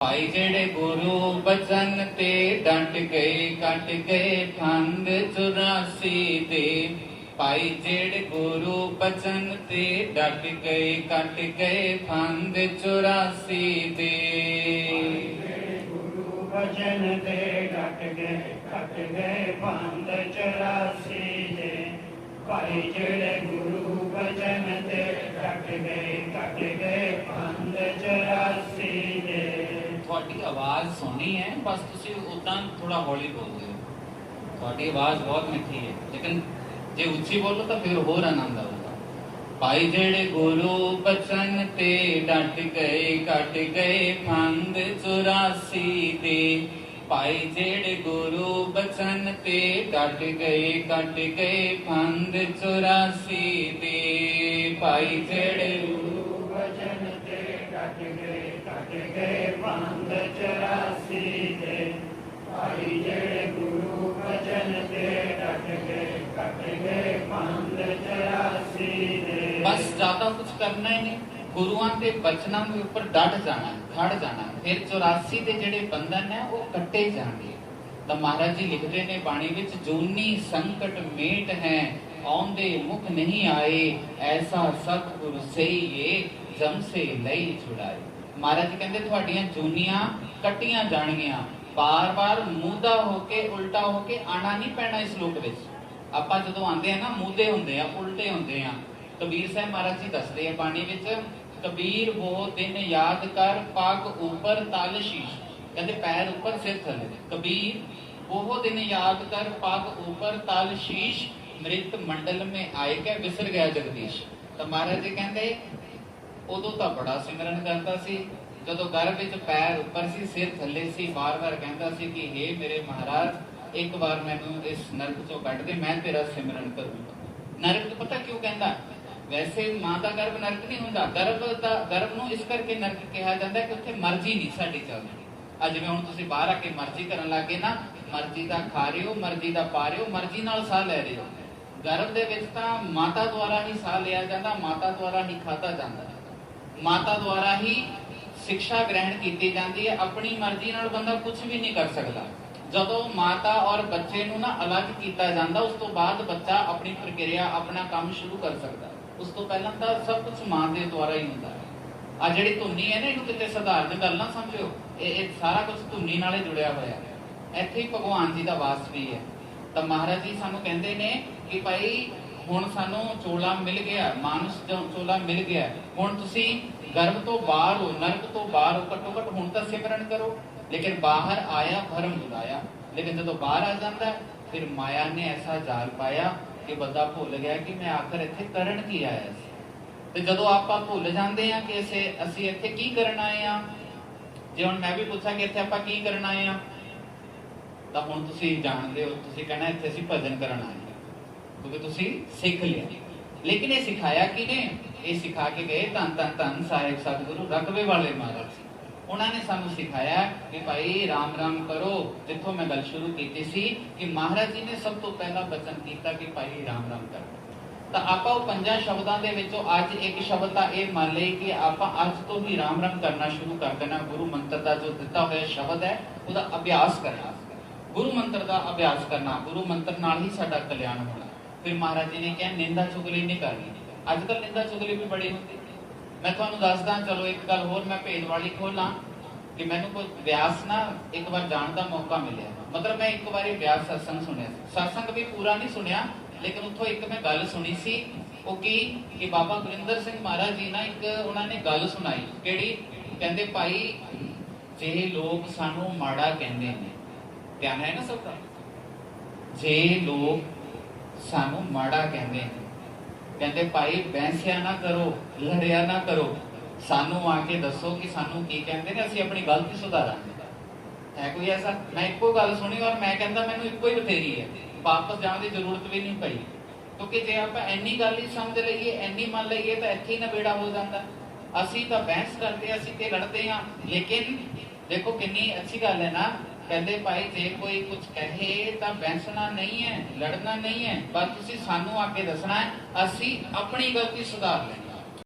ਭਾਈ ਜਿਹੜੇ ਗੁਰੂ ਬਚਨ ਤੇ ਡੰਟ ਗਏ ਕੱਟ ਗਏ ਫੰਦ 84 ਦੇ ਭਾਈ ਜਿਹੜੇ ਗੁਰੂ ਬਚਨ ਤੇ ਡਟ ਗਏ ਕੱਟ ਗਏ ਫੰਦ 84 ਦੇ ਗੁਰੂ ਤੇ। ਡਟ ਗਏ ਕੱਟ ਗਏ ਬੰਦ 84 ਦੇ ਭਾਈ ਜਿਹੜੇ ਗੁਰੂ ਵਚਨ ਤੇ ਡਟ ਗਏ ਕੱਟ ਗਏ ਬੰਦ 84 ਦੇ ਤੁਹਾਡੀ ਆਵਾਜ਼ ਸੋਹਣੀ ਹੈ, ਬਸ ਤੁਸੀਂ ਉਦਾਂ ਥੋੜਾ ਹੌਲੀ ਬੋਲਦੇ ਹੋ। ਤੁਹਾਡੀ ਆਵਾਜ਼ ਬਹੁਤ ਮਿੱਠੀ ਹੈ, ਲੇਕਿਨ ਜੇ ਉੱਚੀ ਬੋਲੋ ਤਾਂ ਫਿਰ ਹੋਰ ਆਨੰਦ ਆਊਗਾ। ਭਾਈ ਜਿਹੜੇ ਗੁਰੂ ਬਚਨ ਤੇ ਡਟ ਗਏ ਕੱਟ ਗਏ ਫੰਦ 84 ਦੇ ਭਾਈ ਜਿਹੜੇ ਗੁਰੂ ਬਚਨ ਤੇ ਡਟ ਗਏ ਕੱਟ ਗਏ ਫੰਦ 84 ਦੇ ਭਾਈ ਜਿਹੜੇ ਗੁਰੂ ਵਚਨ ਤੇ ਗਏ ਕੱਟ ਗਏ ਬੰਦ 84 ਦੇ ਭਾਈ ਜਿਹੜੇ ਗੁਰੂ ਵਚਨ ਤੇ ਡਟ ਗਏ ਕੱਟ ਗਏ ਬੰਦ 84 ਦੇ ਬਸ ਜ਼ਿਆਦਾ ਕੁਝ ਕਰਨਾ ਹੀ ਨਹੀਂ ਗੁਰੂਆਂ ਦੇ ਬਚਨਾਂ ਦੇ ਉੱਪਰ ਡਟ ਜਾਣਾ ਖੜ ਜਾਣਾ ਫਿਰ 84 ਦੇ ਜਿਹੜੇ ਬੰਧਨ ਹੈ ਉਹ ਕੱਟੇ ਜਾਣਗੇ ਤਾਂ ਮਹਾਰਾਜ ਜੀ ਲਿਖਦੇ ਨੇ ਬਾਣੀ ਵਿੱਚ ਜੂਨੀ ਸੰਕਟ ਮੇਟ ਹੈ ਆਉਂਦੇ ਮੁਖ ਨਹੀਂ ਆਏ ਐਸਾ ਸਤਿਗੁਰ ਸਈਏ ਜਮ ਸੇ ਲਈ ਛੁਡਾਏ ਮਹਾਰਾਜ ਕਹਿੰਦੇ, ਤੁਹਾਡੀਆਂ ਜੂਨੀਆਂ ਕੱਟੀਆਂ ਜਾਣਗੀਆਂ। ਬਾਰ-ਬਾਰ ਮੂਦਾ ਹੋ ਕੇ, ਉਲਟਾ ਹੋ ਕੇ ਆਣਾ ਨਹੀਂ ਪੈਣਾ ਇਸ ਲੋਕ ਵਿੱਚ। ਆਪਾਂ ਜਦੋਂ ਆਂਦੇ ਆ ਨਾ ਮੂਦੇ ਹੁੰਦੇ ਆ, ਉਲਟੇ ਹੁੰਦੇ ਆ। ਕਬੀਰ ਸਾਹਿਬ ਮਹਾਰਾਜ ਜੀ ਦੱਸਦੇ ਆ ਬਾਣੀ ਵਿੱਚ, ਕਬੀਰ ਉਹ ਦਿਨ ਯਾਦ ਕਰ ਪੱਗ ਉੱਪਰ ਤਲ ਸ਼ੀਸ਼। ਕਹਿੰਦੇ, ਪੈਰ ਉੱਪਰ ਸਿਰ ਥੱਲੇ। ਕਬੀਰ ਉਹ ਦਿਨ ਯਾਦ ਕਰ ਪਾਕ ਉੱਪਰ ਤਲ ਸ਼ੀਸ਼, ਮ੍ਰਿਤ ਮੰਡਲ ਮੇ ਆਏ ਕੇ, ਵਿਸਰ ਗਿਆ ਜਗਦੀਸ਼। ਤਾਂ ਮਹਾਰਾਜ ਜੀ ਕਹਿੰਦੇ ਉਦੋਂ ਤਾਂ ਬੜਾ ਸਿਮਰਨ ਕਰਦਾ ਸੀ। ਜਦੋਂ ਗਰਭ ਵਿੱਚ ਪੈਰ ਉੱਪਰ ਸੀ, ਸਿਰ ਥੱਲੇ ਸੀ, ਵਾਰ-ਵਾਰ ਕਹਿੰਦਾ ਸੀ ਕਿ हे ਮੇਰੇ ਮਹਾਰਾਜ, ਇੱਕ ਵਾਰ ਮੈਨੂੰ ਇਸ ਨਰਕ ਚੋਂ ਕੱਢ ਦੇ, ਮੈਂ ਤੇਰਾ ਸਿਮਰਨ ਕਰੂੰਗਾ। ਨਰਕ ਪਤਾ ਕਿਉਂ ਕਹਿੰਦਾ? ਵੈਸੇ ਮਾਂ ਦਾ ਗਰਭ ਨਰਕ ਨਹੀਂ ਹੁੰਦਾ। ਗਰਭ ਦਾ, ਗਰਭ ਨੂੰ ਇਸ ਕਰਕੇ ਨਰਕ ਕਿਹਾ ਜਾਂਦਾ ਕਿ ਉੱਥੇ ਮਰਜ਼ੀ ਨਹੀਂ ਸਾਡੀ ਚੱਲਦੀ। ਅੱਜ ਜਿਵੇਂ ਹੁਣ ਤੁਸੀਂ ਬਾਹਰ ਆ ਕੇ ਮਰਜ਼ੀ ਕਰਨ ਲੱਗੇ ਨਾ, ਮਰਜ਼ੀ ਦਾ ਖਾ ਰਹੇ ਹੋ ਮਰਜ਼ੀ ਦਾ ਪਾ ਰਹੇ ਹੋ ਮਰਜ਼ੀ ਨਾਲ ਸਾਹ ਲੈ ਰਹੇ ਹੋ ਗਰਭ ਦੇ ਵਿੱਚ ਤਾਂ ਮਾਤਾ ਦੁਆਰਾ ਹੀ ਸਾਹ ਲਿਆ ਜਾਂਦਾ, ਮਾਤਾ ਦੁਆਰਾ ਹੀ ਖਾਧਾ ਜਾਂਦਾ। ਮਾਤਾ ਦੁਆਰਾ ਹੀ ਸਿੱਖਿਆ ਗ੍ਰਹਿਣ ਕੀਤੀ ਜਾਂਦੀ ਹੈ। ਆਪਣੀ ਮਰਜ਼ੀ ਨਾਲ ਬੰਦਾ ਕੁਝ ਵੀ ਨਹੀਂ ਕਰ ਸਕਦਾ। ਜਦੋਂ ਮਾਤਾ ਔਰ ਬੱਚੇ ਨੂੰ ਨਾ ਅਲੱਗ ਕੀਤਾ ਜਾਂਦਾ, ਉਸ ਤੋਂ ਬਾਅਦ ਬੱਚਾ ਆਪਣੀ ਪ੍ਰਕਿਰਿਆ, ਆਪਣਾ ਕੰਮ ਸ਼ੁਰੂ ਕਰ ਸਕਦਾ। ਉਸ ਤੋਂ ਪਹਿਲਾਂ ਤਾਂ ਸਭ ਕੁਝ ਮਾਂ ਦੇ ਦੁਆਰਾ ਹੀ ਹੁੰਦਾ ਹੈ। ਆ ਜਿਹੜੀ ਧੁੰਨੀ ਹੈ ਨਾ, ਇਹਨੂੰ ਕਿਤੇ ਸਧਾਰਨ ਗੱਲ ਨਾ ਸਮਝਿਓ। ਇਹ ਇਹ ਸਾਰਾ ਕੁਝ ਧੁੰਨੀ ਨਾਲ ਹੀ ਜੁੜਿਆ ਹੋਇਆ ਹੈ। ਇੱਥੇ ਹੀ ਭਗਵਾਨ ਜੀ ਦਾ ਵਾਸ ਵੀ ਹੈ। ਤਾਂ ਮਹਾਰਾਜ ਜੀ ਸਾਨੂੰ ਕਹਿੰਦੇ ਨੇ ਕਿ ਭਾਈ ਹੁਣ ਸਾਨੂੰ ਚੋਲਾ ਮਿਲ ਗਿਆ, ਮਾਨਸ ਚੋਲਾ ਮਿਲ ਗਿਆ। ਹੁਣ ਤੁਸੀਂ ਗਰਭ ਤੋਂ ਬਾਹਰ ਹੋ, ਨਰਕ ਤੋਂ ਬਾਹਰ ਹੋ, ਘੱਟੋ ਘੱਟ ਹੁਣ ਤਾਂ ਸਿਮਰਨ ਕਰੋ। ਲੇਕਿਨ ਬਾਹਰ ਆਇਆ, ਭਰਮ ਬੁਲਾਇਆ ਲੇਕਿਨ ਜਦੋਂ ਬਾਹਰ ਆ ਜਾਂਦਾ, ਫਿਰ ਮਾਇਆ ਨੇ ਐਸਾ ਜਾਲ ਪਾਇਆ ਕਿ ਬੰਦਾ ਭੁੱਲ ਗਿਆ ਕਿ ਮੈਂ ਆਖਰ ਇੱਥੇ ਕਰਨ ਕੀ ਆਇਆ ਸੀ। ਤੇ ਜਦੋਂ ਆਪਾਂ ਭੁੱਲ ਜਾਂਦੇ ਆ ਕਿ ਅਸੀਂ ਅਸੀਂ ਇੱਥੇ ਕੀ ਕਰਨ ਆਏ ਆ ਜੇ ਹੁਣ ਮੈਂ ਵੀ ਪੁੱਛਾਂ ਕਿ ਇੱਥੇ ਆਪਾਂ ਕੀ ਕਰਨ ਆਏ ਆ ਤਾਂ ਹੁਣ ਤੁਸੀਂ ਜਾਣਦੇ ਹੋ, ਤੁਸੀਂ ਕਹਿਣਾ ਇੱਥੇ ਅਸੀਂ ਭਜਨ ਕਰਨ ਆਏ ਕਿਉਂਕਿ ਤੁਸੀਂ ਸਿੱਖ ਲਿਆ। ਲੇਕਿਨ ਇਹ ਸਿਖਾਇਆ ਕਿਨੇ ਇਹ ਸਿਖਾ ਕੇ ਗਏ ਧੰਨ ਧੰਨ ਧੰਨ ਸਾਹਿਬ ਸਤਿਗੁਰੂ ਰਕਵੇ ਵਾਲੇ ਮਹਾਰਾਜ ਜੀ। ਉਹਨਾਂ ਨੇ ਸਾਨੂੰ ਸਿਖਾਇਆ ਕਿ ਭਾਈ ਰਾਮ ਰਾਮ ਕਰੋ। ਜਿੱਥੋਂ ਮੈਂ ਗੱਲ ਸ਼ੁਰੂ ਕੀਤੀ ਸੀ ਕਿ ਮਹਾਰਾਜ ਜੀ ਨੇ ਸਭ ਤੋਂ ਪਹਿਲਾ ਬਚਨ ਕੀਤਾ ਕਿ ਭਾਈ ਰਾਮ ਰਾਮ ਕਰੋ। ਤਾਂ ਆਪਾਂ ਉਹ ਪੰਜਾਂ ਸ਼ਬਦਾਂ ਦੇ ਵਿੱਚੋਂ ਅੱਜ ਇੱਕ ਸ਼ਬਦ ਤਾਂ ਇਹ ਮੰਨ ਲਈ ਕਿ ਆਪਾਂ ਅੱਜ ਤੋਂ ਹੀ ਰਾਮ ਰਾਮ ਕਰਨਾ ਸ਼ੁਰੂ ਕਰ ਦੇਣਾ। ਗੁਰੂ ਮੰਤਰ ਦਾ ਜੋ ਦਿੱਤਾ ਹੋਇਆ ਸ਼ਬਦ ਹੈ, ਉਹਦਾ ਅਭਿਆਸ ਕਰਨਾ। ਗੁਰੂ ਮੰਤਰ ਦਾ ਅਭਿਆਸ ਕਰਨਾ। ਗੁਰੂ ਮੰਤਰ ਨਾਲ ਹੀ ਸਾਡਾ ਕਲਿਆਣ ਹੋਣਾ। ਫਿਰ ਮਹਾਰਾਜ ਜੀ ਨੇ ਕਿਹਾ, ਨਿੰਦਾ ਚੁਗਲੀ ਨਹੀਂ ਕਰਨੀ। ਅੱਜ ਕੱਲ ਨਿੰਦਾ ਚੁਗਲੀ ਵੀ ਬੜੀ ਹੁੰਦੀ ਮੈਂ ਤੁਹਾਨੂੰ ਦੱਸਦਾ, ਚਲੋ ਇੱਕ ਗੱਲ ਹੋਰ ਮੈਂ ਭੇਦ ਵਾਲੀ ਖੋਲਾਂ ਕਿ ਮੈਨੂੰ ਕੋਈ ਵਿਆਸ ਨਾ ਇੱਕ ਵਾਰ ਜਾਣ ਦਾ ਮੌਕਾ ਮਿਲਿਆ। ਮਤਲਬ ਮੈਂ ਇੱਕ ਵਾਰੀ ਵਿਆਸ ਸਤਸੰਗ ਸੁਣਿਆ ਸੀ। ਵੀ ਪੂਰਾ ਨਹੀਂ ਸੁਣਿਆ, ਲੇਕਿਨ ਉੱਥੋਂ ਇੱਕ ਮੈਂ ਗੱਲ ਸੁਣੀ ਸੀ, ਉਹ ਕੀ? ਕਿ ਬਾਬਾ ਗੁਰਿੰਦਰ ਸਿੰਘ ਮਹਾਰਾਜ ਜੀ ਨਾ ਇੱਕ ਉਹਨਾਂ ਨੇ ਗੱਲ ਸੁਣਾਈ, ਕਿਹੜੀ? ਕਹਿੰਦੇ, ਭਾਈ, ਜੇ ਲੋਕ ਸਾਨੂੰ ਮਾੜਾ ਕਹਿੰਦੇ ਨੇ। ਧਿਆਨ ਹੈ ਨਾ ਸਭ ਦਾ? ਜੇ ਲੋਕ ਸਾਨੂੰ ਮਾੜਾ ਕਹਿੰਦੇ। ਨੇ ਕਹਿੰਦੇ, ਭਾਈ ਬੈਂਸਿਆ ਨਾ ਕਰੋ, ਲੜਿਆ ਨਾ ਕਰੋ। ਸਾਨੂੰ ਆ ਕੇ ਦੱਸੋ ਕਿ ਸਾਨੂੰ ਕੀ ਕਹਿੰਦੇ ਨੇ, ਅਸੀਂ ਆਪਣੀ ਗਲਤੀ ਸੁਧਾਰਾਂਗੇ। ਹੈ ਕੋਈ ਐਸਾ? ਮੈਂ ਇੱਕੋ ਗੱਲ ਸੁਣੀ ਔਰ ਮੈਂ ਕਹਿੰਦਾ, ਮੈਨੂੰ ਇੱਕੋ ਹੀ ਬਥੇਰੀ ਹੈ। ਵਾਪਸ ਜਾਣ ਦੀ ਜ਼ਰੂਰਤ ਵੀ ਨਹੀਂ ਪਈ। ਕਿਉਂਕਿ ਜੇ ਆਪਾਂ ਇੰਨੀ ਗੱਲ ਹੀ ਸਮਝ ਲਈਏ, ਇੰਨੀ ਮੰਨ ਲਈਏ, ਤਾਂ ਇੱਥੇ ਹੀ ਨਵੇੜਾ ਹੋ ਜਾਂਦਾ। ਅਸੀਂ ਤਾਂ ਬਹਿਸ ਕਰਦੇ, ਅਸੀਂ ਤੇ ਲੜਦੇ ਹਾਂ। ਲੇਕਿਨ ਦੇਖੋ, ਕਿੰਨੀ ਅੱਛੀ ਗੱਲ ਹੈ ਨਾ ਕਹਿੰਦੇ ਭਾਈ, ਜੇ ਕੋਈ ਕੁਝ ਕਹੇ ਤਾਂ ਬੈਂਸਣਾ ਨਹੀਂ ਹੈ, ਲੜਨਾ ਨਹੀਂ ਹੈ, ਪਰ ਤੁਸੀਂ ਸਾਨੂੰ ਆ ਕੇ ਦੱਸਣਾ ਹੈ, ਅਸੀਂ ਆਪਣੀ ਗਲਤੀ ਸੁਧਾਰ ਲੈਣੀ